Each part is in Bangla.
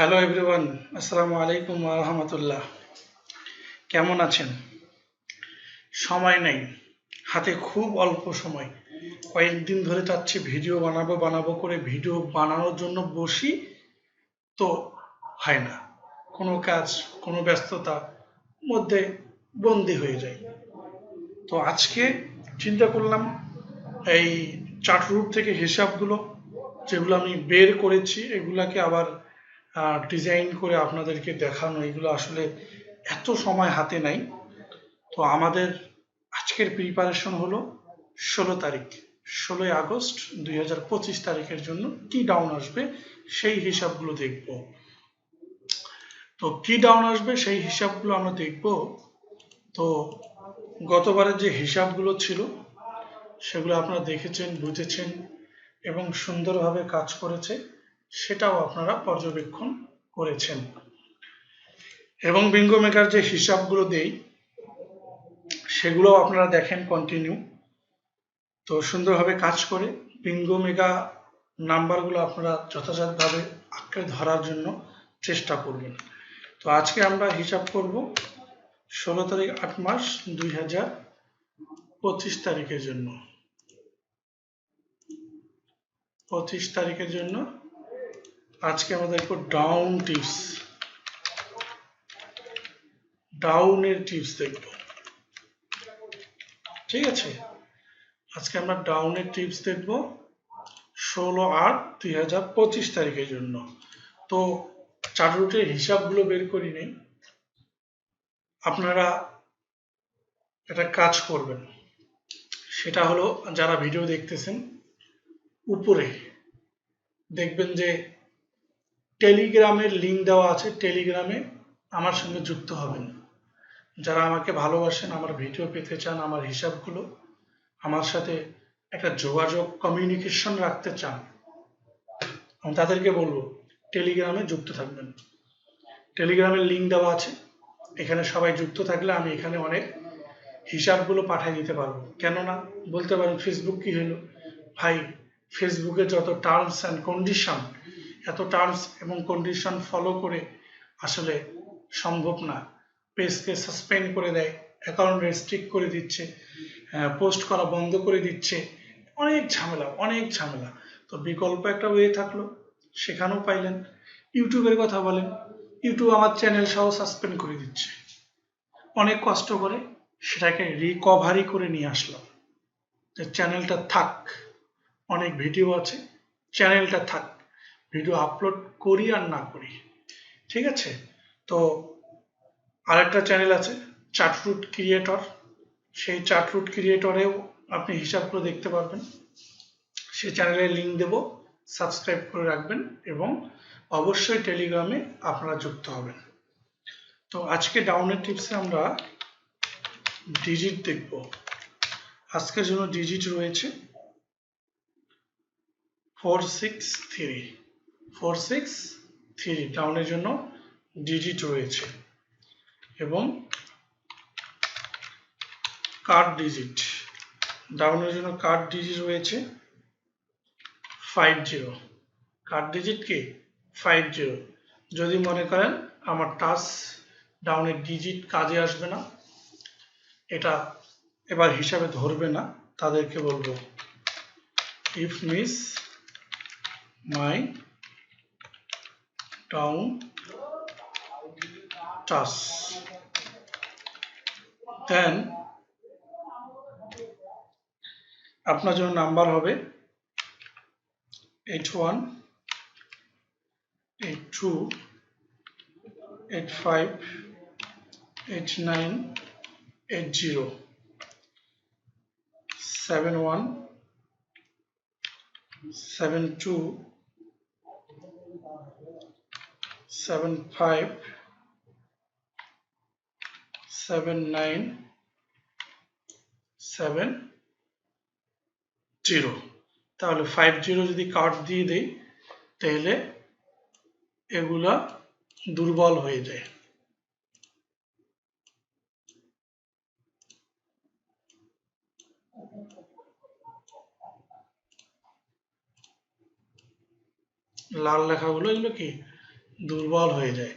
হ্যালো এভরিওয়ান আসসালামু আলাইকুম রহমতুল্লাহ কেমন আছেন? সময় নেই। হাতে খুব অল্প সময়। কয়েকদিন ধরে চাচ্ছি ভিডিও বানাবো বানাবো করে ভিডিও বানানোর জন্য বসি, তো হয় না। কোনো কাজ, কোনো ব্যস্ততা মধ্যে বন্দি হয়ে যায় তো আজকে চিন্তা করলাম, এই চার্ট রুট থেকে হিসাবগুলো, যেগুলো আমি বের করেছি, এগুলাকে আবার ডিজাইন করে আপনাদেরকে দেখানো, এগুলো আসলে এত সময় হাতে নাই। তো আমাদের আজকের প্রিপারেশন হলো ষোলো তারিখ, ষোলোই আগস্ট দুই হাজার পঁচিশ তারিখের জন্য কি ডাউন আসবে সেই হিসাবগুলো দেখব। তো কি ডাউন আসবে সেই হিসাবগুলো আমরা দেখব। তো গতবারের যে হিসাবগুলো ছিল, সেগুলো আপনারা দেখেছেন, বুঝেছেন এবং সুন্দরভাবে কাজ করেছে। সেটাও আপনারা পর্যবেক্ষণ করেছেন। এবং বিঙ্গো মেকার যে হিসাবগুলো দেই সেগুলো আপনারা দেখেন কন্টিনিউ তো সুন্দরভাবে কাজ করে বিঙ্গো মেগা নাম্বারগুলো আপনারা যথাযথভাবে আঁকড়ে ধরার জন্য চেষ্টা করবেন। তো আজকে আমরা হিসাব করব ষোলো তারিখ আট মাস দুই হাজার পঁচিশ তারিখের জন্য। পঁচিশ তারিখের জন্য আজকে আমরা দেখব ডাউন টিপস ডাউনের টিপস দেখব। ঠিক আছে? আজকে আমরা ডাউনের টিপস দেখব। ষোলো আট দুই হাজার পঁচিশ তারিখের জন্য। তো চার রুটের হিসাবগুলো বের করি নেই। আপনারা একটা কাজ করবেন। সেটা হলো, যারা ভিডিও দেখতেছেন, উপরে দেখবেন যে টেলিগ্রামের লিঙ্ক দেওয়া আছে, টেলিগ্রামে আমার সঙ্গে যুক্ত হবেন। যারা আমাকে ভালোবাসেন, আমার ভিডিও পেতে চান, আমার হিসাবগুলো, আমার সাথে একটা যোগাযোগ কমিউনিকেশন রাখতে চান, আমি তাদেরকে বলব, টেলিগ্রামে যুক্ত থাকবেন। টেলিগ্রামের লিঙ্ক দেওয়া আছে, এখানে সবাই যুক্ত থাকলে আমি এখানে অনেক হিসাবগুলো পাঠিয়ে দিতে পারব। কেননা, বলতে পারেন ফেসবুক কি হলো? ভাই ফেসবুকে যত টার্মস অ্যান্ড কন্ডিশন এত টার্মস এবং কন্ডিশন ফলো করে আসলে সম্ভব না। পেজকে সাসপেন্ড করে দেয় অ্যাকাউন্ট রেস্ট্রিক্ট করে দিচ্ছে পোস্ট করা বন্ধ করে দিচ্ছে। অনেক ঝামেলা অনেক ঝামেলা। তো বিকল্প একটা ওয়ে থাকল, সেখানেও পাইলেন। ইউটিউবের কথা বলেন ইউটিউব আমার চ্যানেল সহ সাসপেন্ড করে দিচ্ছে। অনেক কষ্ট করে সেটাকে রিকভারি করে নিয়ে আসলাম যে চ্যানেলটা থাক, অনেক ভিডিও আছে চ্যানেলটা থাক। ভিডিও আপলোড করি আর না করি। ঠিক আছে? তো আরেকটা চ্যানেল আছে চার্টরুট ক্রিয়েটর সেই চার্টরুট ক্রিয়েটরেও আপনি হিসাবগুলো দেখতে পারবেন। সেই চ্যানেলের লিঙ্ক দেব সাবস্ক্রাইব করে রাখবেন এবং অবশ্যই টেলিগ্রামে আপনারা যুক্ত হবেন। তো আজকে ডাউনের টিপসে আমরা ডিজিট দেখব। আজকের জন্য ডিজিট রয়েছে four six three four six three ডাউনের জন্য ডিজিট রয়েছে এবং কার্ড ডিজিট। ডাউনের জন্য কার্ড ডিজিট রয়েছে ফাইভ জিরো। কার্ড ডিজিট কি? Five zero. যদি মনে করেন আমার টাচ ডাউনের ডিজিট কাজে আসবে না, এটা এবার হিসাবে ধরবে না, তাদেরকে বলব, if miss my down touch then আপনার জন্য নাম্বার হবে eight one eight two eight five eight nine eight zero seven one seven two seven five seven nine seven zero তাহলে ফাইভ জিরো যদি কার্ড দিয়ে দেই, তাহলে এগুলা দুর্বল হয়ে যায়। লাল লেখাগুলো এগুলো কি? দুর্বল হয়ে যায়।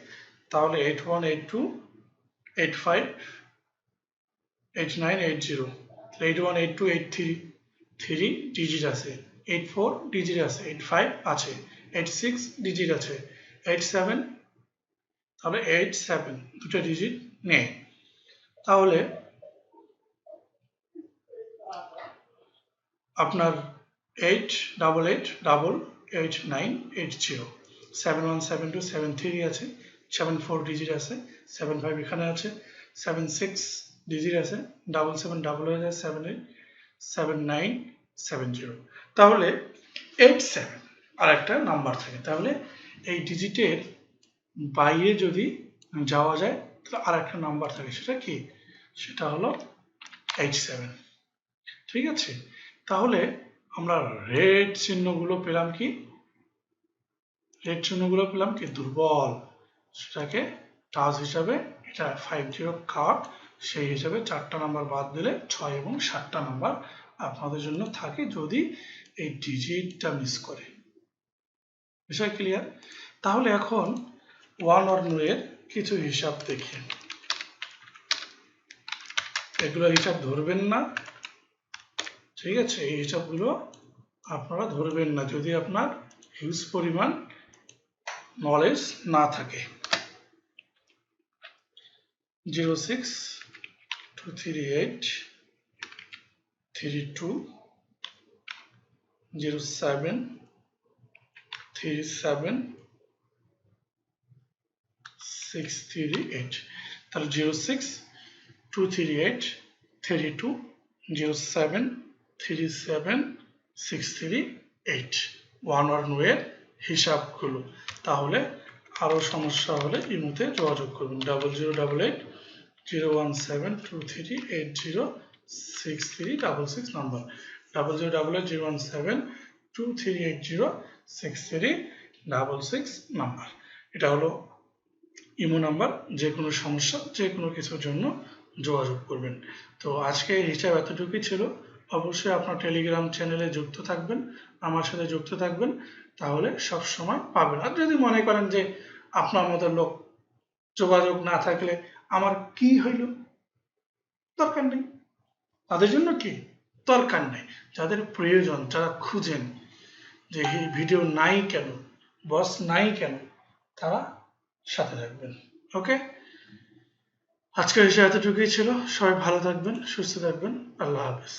তাহলে eight one eight two eight five eight nine eight zero eight one eight two eight three three digit আছে। এইট ফোর ডিজিট আছে এইট ফাইভ আছে। এইট সিক্স ডিজিট আছে। এইট সেভেন তাহলে এইট সেভেন দুটো ডিজিট নেই। তাহলে আপনার eight double eight double eight nine eight zero seven one seven two seven three আছে সেভেন ফোর ডিজিট আছে সেভেন ফাইভ এখানে আছে সেভেন সিক্স ডিজিট আছে ডাবল সেভেন ডাবল এইট আছে seven eight seven nine seven zero তাহলে এইট সেভেন আর একটা নাম্বার থাকে। তাহলে এই ডিজিটের বাইরে যদি যাওয়া যায়, তাহলে আর একটা নাম্বার থাকে, সেটা কি? সেটা হলো এইট সেভেন ঠিক আছে? তাহলে আমরা রেড চিহ্নগুলো পেলাম কি? রেড চিহ্নগুলো পেলাম কি? দুর্বল। সেটাকে টাচ হিসাবে এটা ফাইভ জিরো কার্ড সেই হিসাবে চারটা নাম্বার বাদ দিলে ছয় এবং সাতটা নাম্বার আপনাদের জন্য থাকে যদি এই ডিজিটটা মিস করে। বিষয় ক্লিয়ার তাহলে এখন ওয়ান অর এর কিছু হিসাব দেখি। এগুলো হিসাব ধরবেন না। ঠিক আছে? এই হিসাবগুলো আপনারা ধরবেন না। যদি আপনার হিউজ পরিমাণ নলেজ না থাকে। Zero six two three eight three two zero seven three seven six three eight তাহলে zero six two three eight three two zero seven three seven six three eight one one ওয়ের হিসাবগুলো তাহলে আরও সমস্যা হলে ইমুতে যোগাযোগ করবেন double zero double eight zero one seven two three eight zero six three double six number double zero double eight zero one seven two three eight zero six three double six number এটা হলো ইমো নাম্বার। যে কোনো সমস্যা, যে কোনো কিছুর জন্য যোগাযোগ করবেন। তো আজকে হিসাব এতটুকুই ছিল। অবশ্যই আপনার টেলিগ্রাম চ্যানেলে যুক্ত থাকবেন, আমার সাথে যুক্ত থাকবেন, তাহলে সব সময় পাবেন। আর যদি মনে করেন যে আপনার মতো লোক যোগাযোগ না থাকলে আমার কি হইল? দরকার নেই। তাদের জন্য কি? দরকার নেই। যাদের প্রয়োজন, যারা খুঁজেন যে এই ভিডিও নাই কেন, বস নাই কেন, তারা সাথে থাকবেন। ওকে আজকের হিসেবে এতটুকুই ছিল। সবাই ভালো থাকবেন, সুস্থ থাকবেন। আল্লাহ হাফেজ।